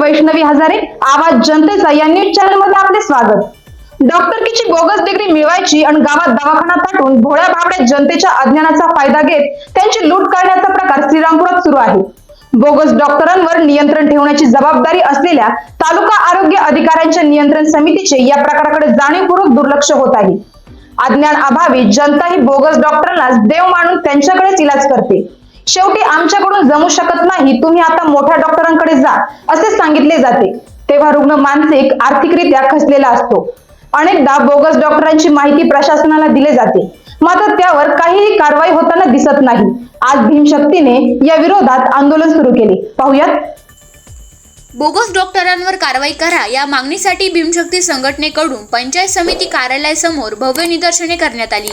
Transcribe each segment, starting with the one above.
वैष्णवी हजारे आवाज जनतेचा या न्यूज चॅनलमध्ये आपले स्वागत. डॉक्टरकीची बोगस डिग्री मिळवायची आणि गावात दवाखाना टाकून भोळ्या भावड्या जनतेच्या अज्ञानाचा फायदा घेत त्यांची लूट करण्याचा प्रकार श्रीरामपुरात सुरू आहे. बोगस डॉक्टरांवर नियंत्रण ठेवण्याची जबाबदारी असलेल्या तालुका आरोग्य अधिकाऱ्यांच्या नियंत्रण समितीचे या प्रकाराकडे जाणीवपूर्वक दुर्लक्ष होत आहे. अज्ञान अभावी जनता ही बोगस डॉक्टरांना देव मानून त्यांच्याकडेच इलाज करते. शेवटी आमच्याकडून जमू शकत नाही तुम्ही आता मोठ्या डॉक्टरांकडे जा असे सांगितले जाते. तेव्हा रुग्ण मानसिक आर्थिकरित्या खचलेला असतो. अनेकदा बोगस डॉक्टरांची माहिती प्रशासनाला दिली जाते. मात्र त्यावर काहीही कारवाई होताना दिसत नाही. आज भीमशक्तीने या विरोधात आंदोलन सुरू केले. पाहुयात. बोगस डॉक्टरांवर कारवाई करा या मागणीसाठी भीमशक्ती संघटनेकडून पंचायत समिती कार्यालयासमोर भव्य निदर्शने करण्यात आली.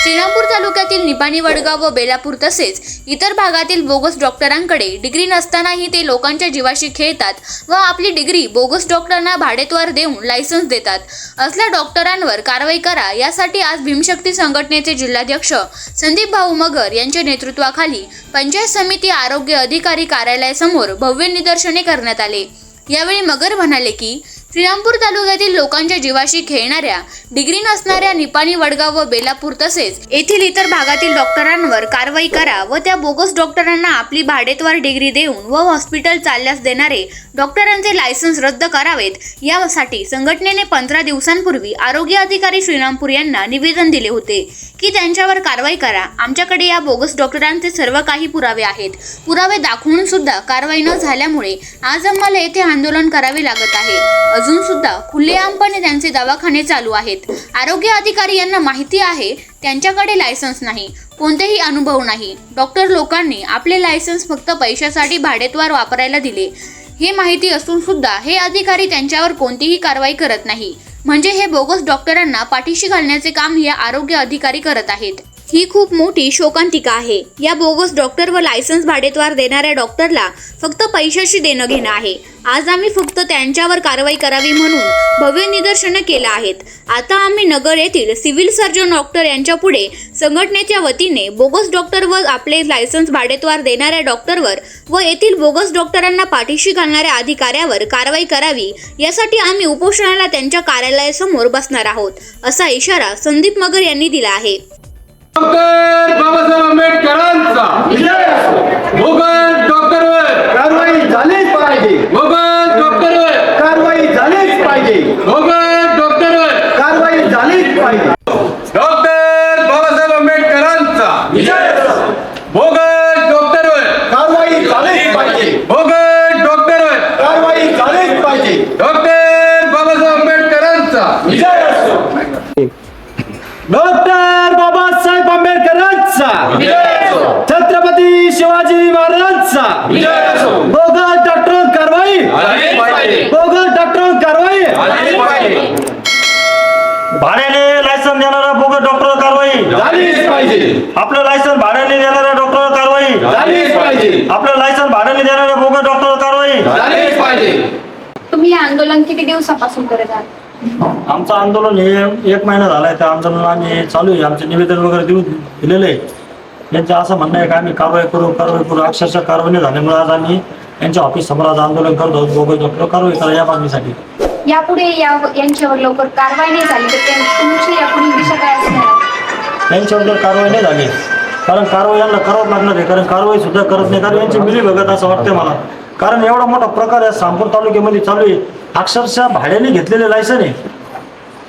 श्रीरामपूर तालुक्यातील निपाणी वडगाव व बेलापूर तसेच इतर भागातील बोगस डॉक्टरांकडे डिग्री नसतानाही ते लोकांच्या जीवाशी खेळतात व आपली डिग्री बोगस डॉक्टरांना भाडेतवार देऊन लायसन्स देतात. असल्या डॉक्टरांवर कारवाई करा यासाठी आज भीमशक्ती संघटनेचे जिल्हाध्यक्ष संदीप भाऊ मगर यांच्या नेतृत्वाखाली पंचायत समिती आरोग्य अधिकारी कार्यालयासमोर भव्य निदर्शने करण्यात आले. यावेळी मगर म्हणाले की श्रीरामपूर तालुक्यातील लोकांच्या जीवाशी खेळणाऱ्या डिग्री नसणाऱ्या निपाणी वडगाव व बेलापूर तसेच येथील इतर भागातील डॉक्टरांवर कारवाई करा व त्या बोगस डॉक्टरांना आपली भाडेतवार डिग्री देऊन व हॉस्पिटल चालल्यास देणारे डॉक्टरांचे लायसन्स रद्द करावेत. यासाठी संघटनेने पंधरा दिवसांपूर्वी आरोग्य अधिकारी श्रीरामपूर यांना निवेदन दिले होते की त्यांच्यावर कारवाई करा. आमच्याकडे या बोगस डॉक्टरांचे सर्व काही पुरावे आहेत. पुरावे दाखवून सुद्धा कारवाई न झाल्यामुळे आज आम्हाला येथे आंदोलन करावे लागत आहे. अजून सुद्धा खुलेआमपणे त्यांचे दवाखाने चालू आहेत. आरोग्य अधिकारी यांना माहिती आहे त्यांच्याकडे लायसन्स नाही कोणतेही अनुभव नाही. डॉक्टर लोकांनी आपले लायसन्स फक्त पैशासाठी भाडेतवार वापरायला दिले. हे माहिती असून सुद्धा हे अधिकारी त्यांच्यावर कोणतीही कारवाई करत नाही. म्हणजे हे बोगस डॉक्टरांना पाठीशी घालण्याचे काम हे आरोग्य अधिकारी करत आहेत. ही खूप मोठी शोकांतिका आहे. या बोगस डॉक्टर व लायसन्स भाडेतवार देणाऱ्या डॉक्टरला फक्त पैशाशी देणं घेणं आहे. आज आम्ही फक्त त्यांच्यावर कारवाई करावी म्हणून भव्य निदर्शनं केलं आहेत. आता आम्ही नगर येथील सिव्हिल सर्जन डॉक्टर यांच्या पुढे संघटनेच्या वतीने बोगस डॉक्टर व आपले लायसन्स भाडेतवार देणाऱ्या डॉक्टरवर व येथील बोगस डॉक्टरांना पाठीशी घालणाऱ्या अधिकाऱ्यावर कारवाई करावी यासाठी आम्ही उपोषणाला त्यांच्या कार्यालयासमोर बसणार आहोत असा इशारा संदीप मगर यांनी दिला आहे. डॉक्टर बाबासाहेब आंबेडकरांचा. भोगस डॉक्टरवर. आंबेडकरांचा छत्रपती शिवाजी महाराजांचा. बोगस डॉक्टर कारवाई. बोगस डॉक्टर कारवाई. भाड्याने लायसन देणारा बोगस डॉक्टर कारवाई. झालीच पाहिजे. आपलं लायसन भाड्याने देणाऱ्या डॉक्टर कारवाई. झालीच पाहिजे. आपलं लायसन भाड्याने देणाऱ्या बोगस डॉक्टर कारवाई. झालीच पाहिजे. तुम्ही आंदोलन किती दिवसापासून करत आहात? आमचं आंदोलन हे एक महिना झालाय त्या आंदोलन आम्ही चालू आहे. आमचे निवेदन वगैरे देऊन दिलेले आहे. यांचं असं म्हणणं आहे की आम्ही कारवाई करू कारवाई करू. अक्षरशः कारवाई नाही झाल्यामुळे आज आम्ही यांच्या ऑफिस समोर आज आंदोलन करतो बोगस डॉक्टर कारवाई करा या मागणीसाठी. यापुढे या यांच्यावर लवकर कारवाई नाही झाली तर त्या- तुमची यापुढे दिशा काय असणार आहे? यांच्यावर जर कारवाई नाही झाली. कारण कारवाई यांना करावं लागणार आहे. कारण कारवाई सुद्धा करत नाही. कारण यांची मिली बघत असं वाटतं मला. कारण एवढा मोठा प्रकार आहे सांगपूर तालुक्यामध्ये चालू आहे. अक्षरशः भाड्याने घेतलेले लायसन आहे.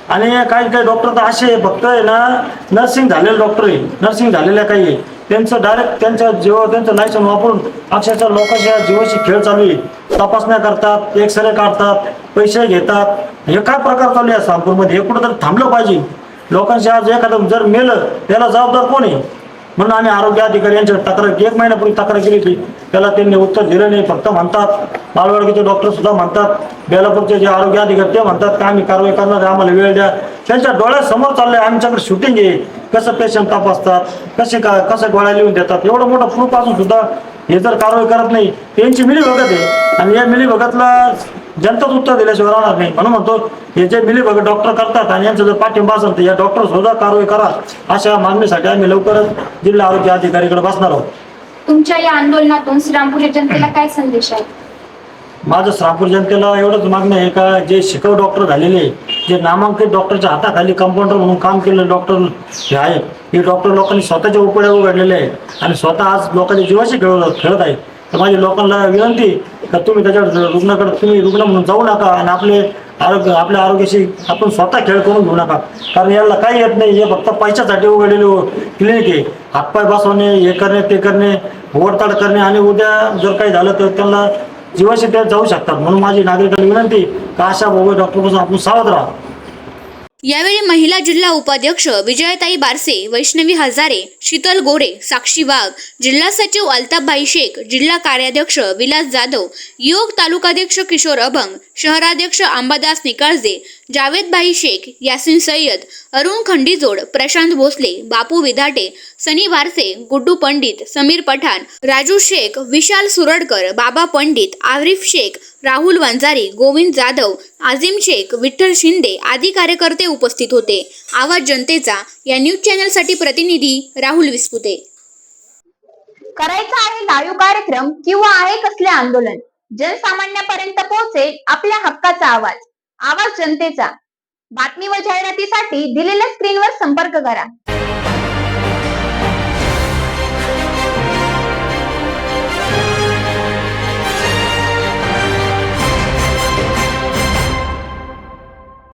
आणि काही काही डॉक्टर तर असे आहे, फक्त आहे ना नर्सिंग झालेले डॉक्टर आहे. नर्सिंग झालेल्या काही आहे. त्यांचं डायरेक्ट त्यांच्या जीव त्यांचं लायसन वापरून अक्षरशः लोकांच्या जीवाशी खेळ चालू आहे. तपासण्या करतात एक्सरे काढतात पैसे घेतात. हे काय प्रकार चालू आहे सांगपूरमध्ये हे कुठं तर थांबलं पाहिजे. लोकांशी आज एखादं जर मेलं त्याला जबाबदार कोण आहे? म्हणून आम्ही आरोग्य अधिकारी यांच्याकडे तक्रार एक महिन्यापूर्वी तक्रार केली होती. त्याला त्यांनी उत्तर दिलं नाही फक्त म्हणतात बालवाडकीचे डॉक्टर सुद्धा म्हणतात बेलापूरचे जे आरोग्य अधिकारी ते म्हणतात की आम्ही कारवाई करणार आहे आम्हाला वेळ द्या. त्यांच्या डोळ्यासमोर चाललंय आमच्याकडे शूटिंग आहे. कसं पेशंट तपासतात कसे का कसं गोळ्या लिहून देतात? एवढं मोठं प्रूफ असून सुद्धा हे जर कारवाई करत नाही त्यांची मिली भगत आहे. आणि या मिली भगतला जनताच उत्तर दिल्याशिवाय राहणार नाही. म्हणून म्हणतो हे जे मिली बघत डॉक्टर करतात आणि यांचा जर पाठिंबा असेल तर या डॉक्टर सुद्धा कारवाई करा. अशा मागणीसाठी आम्ही लवकरच जिल्हा आरोग्य अधिकारीकडे बसणार आहोत. तुमच्या या आंदोलनातून श्रीरामपूर जनतेला काय संदेश आहे? माझं श्रापूर जनतेला एवढंच मागणं आहे का जे शिकव डॉक्टर झालेले जे नामांकित डॉक्टरच्या हाताखाली कंपाऊंडर म्हणून काम केलेले डॉक्टर जे आहे हे डॉक्टर लोकांनी स्वतःच्या उपड्या उघडलेले आहे. आणि स्वतः आज लोकांच्या जीवाशी खेळ खेळत आहे तर माझी लोकांना विनंती का तुम्ही त्याच्यावर रुग्णाकडे तुम्ही रुग्ण म्हणून जाऊ नका आणि आपले आरोग्य आपल्या आरोग्याशी आपण स्वतः खेळ करून घेऊ नका. कारण याला काही येत नाही. हे फक्त पैशासाठी उघडलेले हो- क्लिनिक आहे. हातपाय बसवणे हे करणे ते करणे ओढताड करणे आणि उद्या जर काही झालं तर त्यांना जीवाशी ते जाऊ शकतात. म्हणून माझी नागरिकांना विनंती का अशा बोगस डॉक्टरपासून आपण सावध राहा. यावेळी महिला जिल्हा उपाध्यक्ष विजयताई बारसे वैष्णवी हजारे शीतल गोरे साक्षी वाघ जिल्हा सचिव अल्ताफभाई शेख जिल्हा कार्याध्यक्ष विलास जाधव युवक तालुकाध्यक्ष किशोर अभंग शहराध्यक्ष अंबादास निकाळजे जावेदभाई शेख यासिन सय्यद अरुण खंडीजोड प्रशांत भोसले बापू विधाटे सनी वारसे गुड्डू पंडित समीर पठाण राजू शेख विशाल सुरडकर बाबा पंडित आरिफ शेख राहुल वंजारी गोविंद जाधव आझिम शेख विठ्ठल शिंदे आदी कार्यकर्ते उपस्थित होते. आवाज जनतेचा या न्यूज चॅनलसाठी प्रतिनिधी राहुल विस्पुते करायचा आहे लाईव्ह कार्यक्रम किंवा आहे कसले आंदोलन? जनसामान्यापर्यंत पोहोचेल आपल्या हक्काचा आवाज. आवाज जनतेचा. बातमी व जाहिरातीसाठी दिलेल्या स्क्रीनवर संपर्क करा.